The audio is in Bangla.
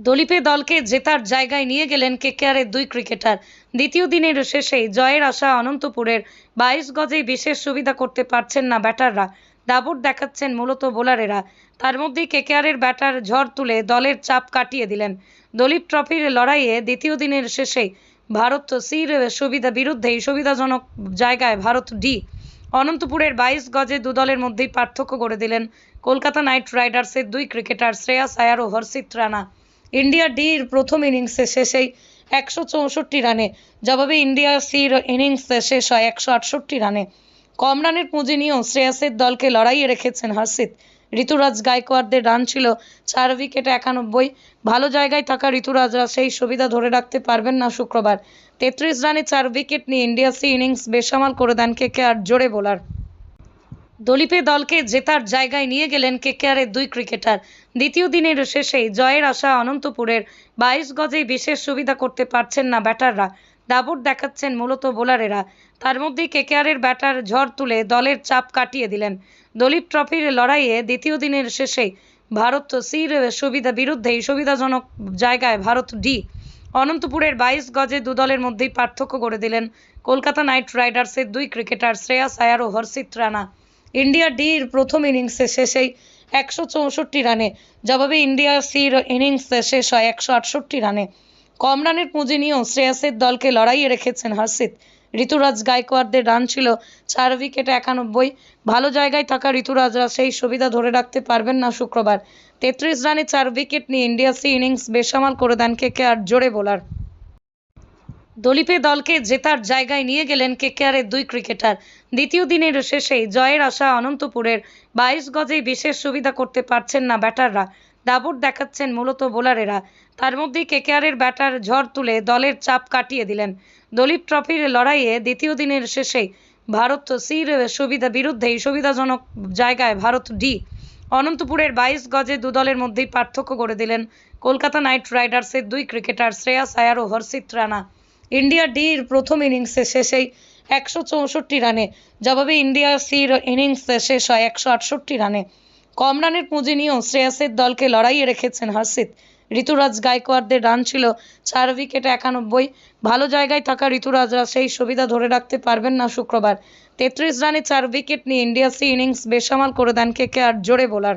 দলীপে দলকে জেতার জায়গায় নিয়ে গেলেন কেকেআরের দুই ক্রিকেটার। দ্বিতীয় দিনের শেষেই জয়ের আশা অনন্তপুরের বাইশ গজে বিশেষ সুবিধা করতে পারছেন না ব্যাটাররা। দাপট দেখাচ্ছেন মূলত বোলারেরা। তার মধ্যেই কেকেআরের ব্যাটার ঝড় তুলে দলের চাপ কাটিয়ে দিলেন। দলীপ ট্রফির লড়াইয়ে দ্বিতীয় দিনের শেষে ভারত সির সুবিধা বিরুদ্ধেই সুবিধাজনক জায়গায় ভারত ডি। অনন্তপুরের বাইশ গজে দু দলের মধ্যেই পার্থক্য গড়ে দিলেন কলকাতা নাইট রাইডার্সের দুই ক্রিকেটার শ্রেয়াস আয়ার ও হর্ষিত রানা। ইন্ডিয়া ডির প্রথম ইনিংসে শেষেই একশো চৌষট্টি রানে জবাবে ইন্ডিয়া সির ইনিংস শেষ হয় একশো আটষট্টি রানে। কম রানের পুঁজি নিয়েও শ্রেয়াসের দলকে লড়াইয়ে রেখেছেন হর্ষিত। ঋতুরাজ গায়কোয়াড়দের রান ছিল চার উইকেট একানব্বই। ভালো জায়গায় থাকা ঋতুরাজরা সেই সুবিধা ধরে রাখতে পারবেন না শুক্রবার। তেত্রিশ রানে চার উইকেট নিয়ে ইন্ডিয়া সি ইনিংস বেসামাল করে দেন কেকেআর জোরে বোলার। দলীপে দলকে জেতার জায়গায় নিয়ে গেলেন কেকেআরের দুই ক্রিকেটার। দ্বিতীয় দিনের শেষেই জয়ের আশা অনন্তপুরের বাইশ গজেই বিশেষ সুবিধা করতে পারছেন না ব্যাটাররা। দাপট দেখাচ্ছেন মূলত বোলারেরা। তার মধ্যেই কেকেআরের ব্যাটার ঝড় তুলে দলের চাপ কাটিয়ে দিলেন। দলীপ ট্রফির লড়াইয়ে দ্বিতীয় দিনের শেষেই ভারত সির সুবিধা বিরুদ্ধেই সুবিধাজনক জায়গায় ভারত ডি। অনন্তপুরের বাইশ গজে দু দলের মধ্যেই পার্থক্য করে দিলেন কলকাতা নাইট রাইডার্সের দুই ক্রিকেটার শ্রেয়াস আয়ার ও হর্ষিত রানা। ইন্ডিয়া ডির প্রথম ইনিংসে শেষেই একশো চৌষট্টি রানে জবাবে ইন্ডিয়া সির ইনিংস শেষ হয় একশো আটষট্টি রানে। কম রানের পুঁজি নিয়েও শ্রেয়াসের দলকে লড়াইয়ে রেখেছেন হর্ষিত। ঋতুরাজ গায়কোয়াড়দের রান ছিল চার উইকেটে একানব্বই। ভালো জায়গায় থাকা ঋতুরাজরা সেই সুবিধা ধরে রাখতে পারবেন না শুক্রবার। তেত্রিশ রানে চার উইকেট নিয়ে ইন্ডিয়া সি ইনিংস বেসামাল করে দেন কে কে কেকেআর জোরে বোলার। দলীপে দলকে জেতার জায়গায় নিয়ে গেলেন কেকেআরের দুই ক্রিকেটার। দ্বিতীয় দিনের শেষেই জয়ের আশা অনন্তপুরের বাইশ গজেই বিশেষ সুবিধা করতে পারছেন না ব্যাটাররা। দাপট দেখাচ্ছেন মূলত বোলারেরা। তার মধ্যেই কেকেআরের ব্যাটার ঝড় তুলে দলের চাপ কাটিয়ে দিলেন। দলীপ ট্রফির লড়াইয়ে দ্বিতীয় দিনের শেষেই ভারত সির সুবিধা বিরুদ্ধেই সুবিধাজনক জায়গায় ভারত ডি। অনন্তপুরের বাইশ গজে দু দলের মধ্যেই পার্থক্য করে দিলেন কলকাতা নাইট রাইডার্সের দুই ক্রিকেটার শ্রেয়াস আয়ার ও হর্ষিত রানা। ইন্ডিয়া ডির প্রথম ইনিংসে শেষেই একশো চৌষট্টি রানে, জবাবে ইন্ডিয়া সির ইনিংস শেষ হয় একশো আটষট্টি রানে। কম রানের পুঁজি নিয়েও শ্রেয়াসের দলকে লড়াইয়ে রেখেছেন হর্ষিত। ঋতুরাজ গায়কোয়াড়দের রান ছিল চার উইকেটে একানব্বই। ভালো জায়গায় থাকা ঋতুরাজরা সেই সুবিধা ধরে রাখতে পারবেন না শুক্রবার। তেত্রিশ রানে চার উইকেট নিয়ে ইন্ডিয়া সি ইনিংস বেসামাল করে দেন কে কে আর জোরে বোলার।